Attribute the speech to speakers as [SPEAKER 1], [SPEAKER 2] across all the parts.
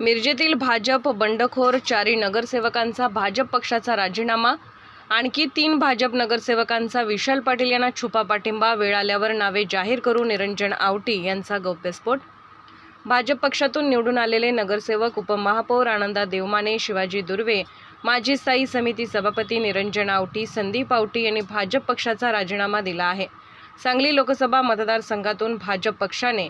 [SPEAKER 1] मिरजेतील भाजप बंडखोर चारी नगरसेवकांचा भाजप पक्षाचा राजीनामा. आणखी तीन भाजप नगरसेवकांचा विशाल पाटील यांना छुपा पाठिंबा वेळ आल्यावर नावे जाहीर करू निरंजन आवटी यांचा गौप्यस्फोट. भाजप पक्षातून निवडून आलेले नगरसेवक उपमहापौर आनंदा देवमाने शिवाजी दुर्वे माजी स्थायी समिती सभापती निरंजन आवटी संदीप आवटी यांनी भाजप पक्षाचा राजीनामा दिला आहे. सांगली लोकसभा मतदारसंघातून भाजप पक्षाने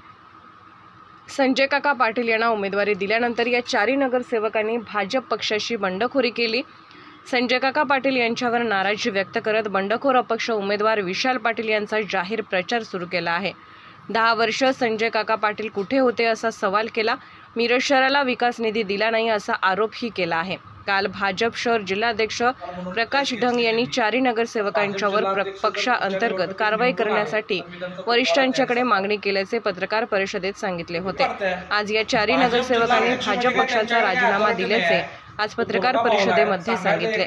[SPEAKER 1] संजय काका पाटील यांना उमेदवारी दिल्यानंतर या चारही नगरसेवकांनी भाजप पक्षाशी बंडखोरी केली. संजय काका पाटील यांच्यावर नाराजी व्यक्त करत बंडखोर अपक्ष उमेदवार विशाल पाटील यांचा जाहीर प्रचार सुरू केला आहे. दहा वर्ष संजय काका पाटील कुठे होते असा सवाल केला. मिरज शहराला विकास निधी दिला नाही असा आरोपही केला आहे. काल भाजप शहर जिल्हाध्यक्ष प्रकाश ढंग यांनी चारी नगरसेवकांच्यावर पक्षाअंतर्गत कारवाई करण्यासाठी वरिष्ठांच्याकडे मागणी केल्याचे पत्रकार परिषदेत सांगितले होते. आज या चारी नगरसेवकांनी भाजप पक्षाचा राजीनामा दिल्याचे आज पत्रकार परिषदेमध्ये सांगितले.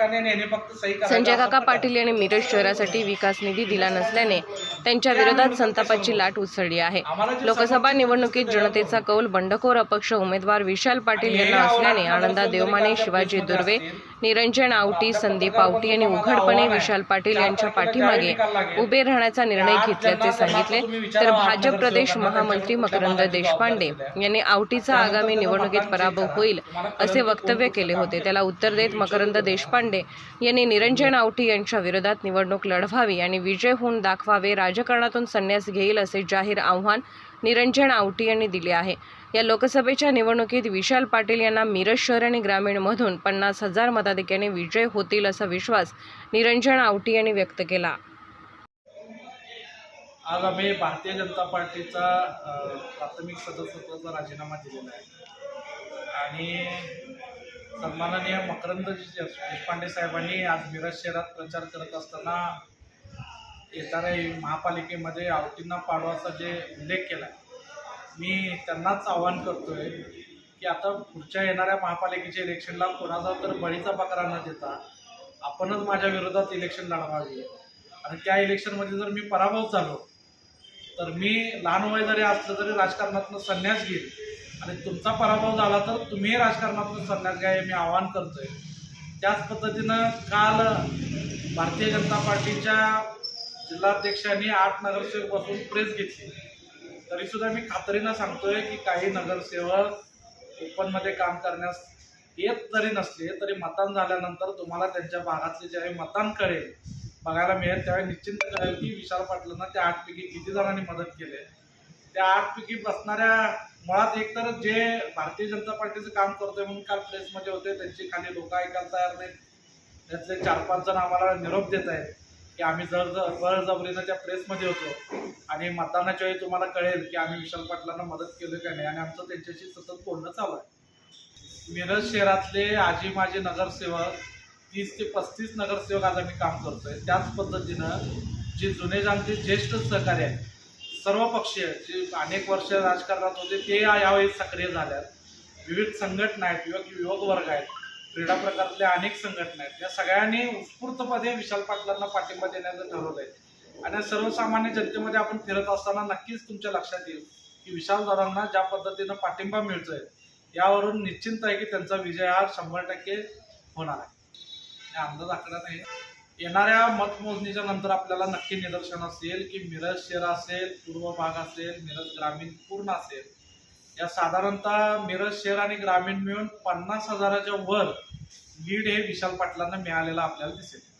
[SPEAKER 1] संजय काका पाटील यांनी मिरज शहरासाठी विकास निधी दिला नसल्याने त्यांच्या विरोधात संतापाची लाट उसळली आहे. लोकसभा निवडणुकीत जनतेचा कौल बंडखोर अपक्ष उमेदवार विशाल पाटील यांना असल्याने आनंदा देवमाने शिवाजी दुर्वे निरंजन आवटी संदीप आवटी यांनी उघडपणे विशाल पाटील यांच्या पाठीमागे उभे राहण्याचा निर्णय घेतल्याचे सांगितले. तर भाजप प्रदेश महामंत्री मकरंद देशपांडे यांनी आवटीचा आगामी निवडणुकीत पराभव होईल असे वक्तव्य केले होते. त्याला उत्तर देत मकरंद देशपांडे यांनी निरंजन आवटी यांच्या विरोधात निवडणूक लढवावी आणि विजय होऊन दाखवावे राजकारणातून संन्यास घेईल असे जाहीर आव्हान निरंजन आवटी यांनी दिली आहे. या लोकसभेच्या निवडणुकीत विशाल पाटील यांना मिरज शहर आणि ग्रामीणमधून पन्नास हजार मताधिक्याने विजय होतील असा विश्वास निरंजन आवटी यांनी व्यक्त केला.
[SPEAKER 2] आज आम्ही भारतीय जनता पार्टीचा प्राथमिक सदस्यत्वाचा राजीनामा दिलेला आहे. आणि सन्माननीय मकरंद देशपांडे साहेबांनी आज मिरज शहरात प्रचार करत असताना येणाऱ्या महापालिकेमध्ये आवटींना पाडवाचा जे उल्लेख केला मी त्यांनाच आवाहन करतोय की आता पुढच्या येणाऱ्या महापालिकेच्या इलेक्शनला कोणाचा तर बळीचा बकरा न देता आपणच माझ्या विरोधात इलेक्शन लढवावी. आणि त्या इलेक्शनमध्ये जर मी पराभव झालो तर मी लहान वय जरी असलं तरी राजकारणातून संन्यास घेईन. आणि तुमचा पराभव झाला तर तुम्ही राजकारणातून संन्यास घ्या हे मी आवाहन करतोय. त्याच पद्धतीनं काल भारतीय जनता पार्टीच्या जिल्हाध्यक्षांनी आठ नगरसेवक बसून प्रेस घेतली. तरीसुद्धा मी खात्रीनं सांगतोय की काही नगरसेवक ओपनमध्ये काम करण्यास येत जरी नसले तरी मतदान झाल्यानंतर तुम्हाला त्यांच्या भागातले ज्यावेळी मतदान कळेल. बघायला मिळेल. त्यावेळी निश्चिंत कळेल की विशाल पाटलांना त्या आठपैकी किती जणांनी मदत केली त्या आठपैकी बसणाऱ्या मुळात एकतर जे भारतीय जनता पार्टीचं काम करतोय म्हणून काल प्रेसमध्ये होते त्यांची खाली लोक ऐकायला तयार नाहीत. त्यातले चार पाच जण आम्हाला निरोप देत आहेत. की आम्ही जर जर बळजबरीनं त्या प्रेसमध्ये होतो आणि मतदानाच्या वेळी तुम्हाला कळेल की आम्ही विशाल पाटलांना मदत केली का नाही आणि आमचं त्यांच्याशी सतत बोलणं चालू आहे. मिरज शहरातले आजी माजी नगरसेवक तीस ते पस्तीस नगरसेवक आज आम्ही काम करतोय. त्याच पद्धतीनं जे जुने जाणते ज्येष्ठ सहकारी आहेत सर्व पक्षीय जे अनेक वर्ष राजकारणात होते ते यावेळी सक्रिय झाल्यात. विविध संघटना आहेत युवक युवक वर्ग आहेत. क्रीडा प्रकारातल्या अनेक संघटना आहेत. या सगळ्यांनी उत्स्फूर्तपणे विशाल पाटलांना पाठिंबा देण्याचं ठरवलं आहे. आणि सर्वसामान्य जनतेमध्ये आपण फिरत असताना नक्कीच तुमच्या लक्षात येईल की विशाल दादांना ज्या पद्धतीनं पाठिंबा मिळतोय यावरून निश्चिंत आहे की त्यांचा विजय हा शंभर टक्के होणार आहे. हे अंदाज आकडा नाही. येणाऱ्या मतमोजणीच्या नंतर आपल्याला नक्की निदर्शन असेल की मिरज शहर असेल पूर्व भाग असेल मिरज ग्रामीण पूर्ण असेल. या साधारणतः मिरज शहर आणि ग्रामीण मिळून पन्नास हजाराच्या वर लीड हे विशाल पाटलांना मिळालेलं आपल्याला दिसेल.